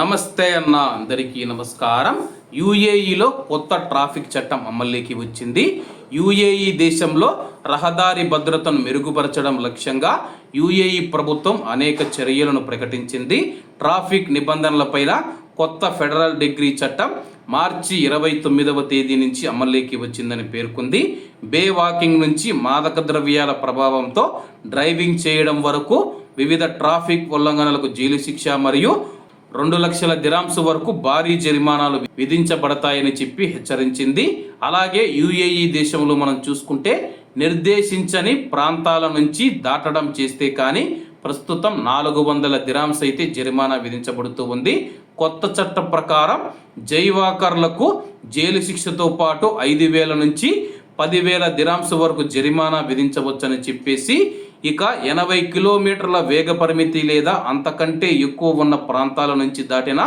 నమస్తే అన్న అందరికీ నమస్కారం. యుఏఈలో కొత్త ట్రాఫిక్ చట్టం అమల్లోకి వచ్చింది. యుఏఈ దేశంలో రహదారి భద్రతను మెరుగుపరచడం లక్ష్యంగా యుఏఈ ప్రభుత్వం అనేక చర్యలను ప్రకటించింది. ట్రాఫిక్ నిబంధనలపైన కొత్త ఫెడరల్ డిగ్రీ చట్టం మార్చి ఇరవై తొమ్మిదవ తేదీ నుంచి అమల్లోకి వచ్చిందని పేర్కొంది. బే వాకింగ్ నుంచి మాదక ద్రవ్యాల ప్రభావంతో డ్రైవింగ్ చేయడం వరకు వివిధ ట్రాఫిక్ ఉల్లంఘనలకు జైలు శిక్ష మరియు రెండు లక్షల దిరాంస్ వరకు భారీ జరిమానాలు విధించబడతాయని చెప్పి హెచ్చరించింది. అలాగే యుఏఈ దేశంలో మనం చూసుకుంటే నిర్దేశించని ప్రాంతాల నుంచి దాటడం చేస్తే కానీ ప్రస్తుతం నాలుగు వందల దిరాంస్ అయితే జరిమానా విధించబడుతూ ఉంది. కొత్త చట్ట ప్రకారం జైవాకర్లకు జైలు శిక్షతో పాటు ఐదు వేల నుంచి పదివేల దిరాంస్ వరకు జరిమానా విధించవచ్చని చెప్పేసి ఇక ఎనభై కిలోమీటర్ల వేగ పరిమితి లేదా అంతకంటే ఎక్కువ ఉన్న ప్రాంతాల నుంచి దాటిన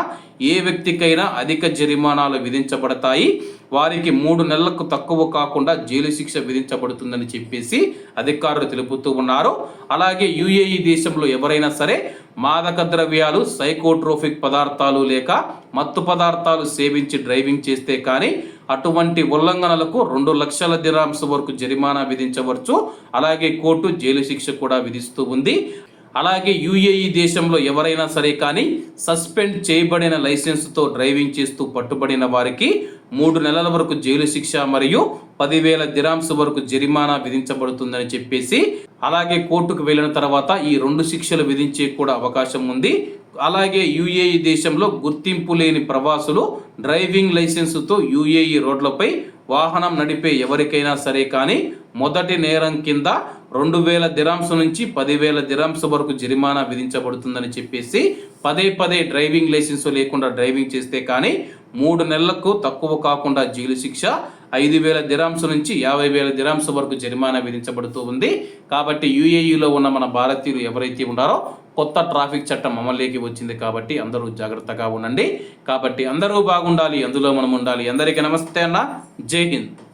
ఏ వ్యక్తికైనా అధిక జరిమానాలు విధించబడతాయి. వారికి మూడు నెలలకు తక్కువ కాకుండా జైలు శిక్ష విధించబడుతుందని చెప్పేసి అధికారులు తెలుపుతూ ఉన్నారు. అలాగే యుఏఈ దేశంలో ఎవరైనా సరే మాదక ద్రవ్యాలు సైకోట్రోఫిక్ పదార్థాలు లేక మత్తు పదార్థాలు సేవించి డ్రైవింగ్ చేస్తే కానీ అటువంటి ఉల్లంఘనలకు రెండు లక్షల దిరాంశ వరకు జరిమానా విధించవచ్చు. అలాగే కోర్టు జైలు శిక్ష కూడా విధిస్తూ ఉంది. అలాగే యుఏఈ దేశంలో ఎవరైనా సరే కానీ సస్పెండ్ చేయబడిన లైసెన్స్తో డ్రైవింగ్ చేస్తూ పట్టుబడిన వారికి మూడు నెలల వరకు జైలు శిక్ష మరియు పదివేల దిరాంశ వరకు జరిమానా విధించబడుతుందని చెప్పేసి అలాగే కోర్టుకు వెళ్ళిన తర్వాత ఈ రెండు శిక్షలు విధించే కూడా అవకాశం ఉంది. అలాగే యుఏఈ దేశంలో గుర్తింపు లేని ప్రవాసులు డ్రైవింగ్ లైసెన్సుతో యుఏఈ రోడ్లపై వాహనం నడిపే ఎవరికైనా సరే కానీ మొదటి నేరం కింద రెండు వేల దిరాంశ నుంచి పదివేల దిరాంశ వరకు జరిమానా విధించబడుతుందని చెప్పేసి పదే పదే డ్రైవింగ్ లైసెన్స్ లేకుండా డ్రైవింగ్ చేస్తే కానీ మూడు నెలలకు తక్కువ కాకుండా జైలు శిక్ష ఐదు వేల దిరాంశ నుంచి యాభై వేల దిరాంశ వరకు జరిమానా విధించబడుతూ ఉంది. కాబట్టి యుఏఈలో ఉన్న మన భారతీయులు ఎవరైతే ఉన్నారో కొత్త ట్రాఫిక్ చట్టం అమల్లోకి వచ్చింది కాబట్టి అందరూ జాగ్రత్తగా ఉండండి. కాబట్టి అందరూ బాగుండాలి అందులో మనం ఉండాలి. అందరికీ నమస్తే అన్న. జై హింద్.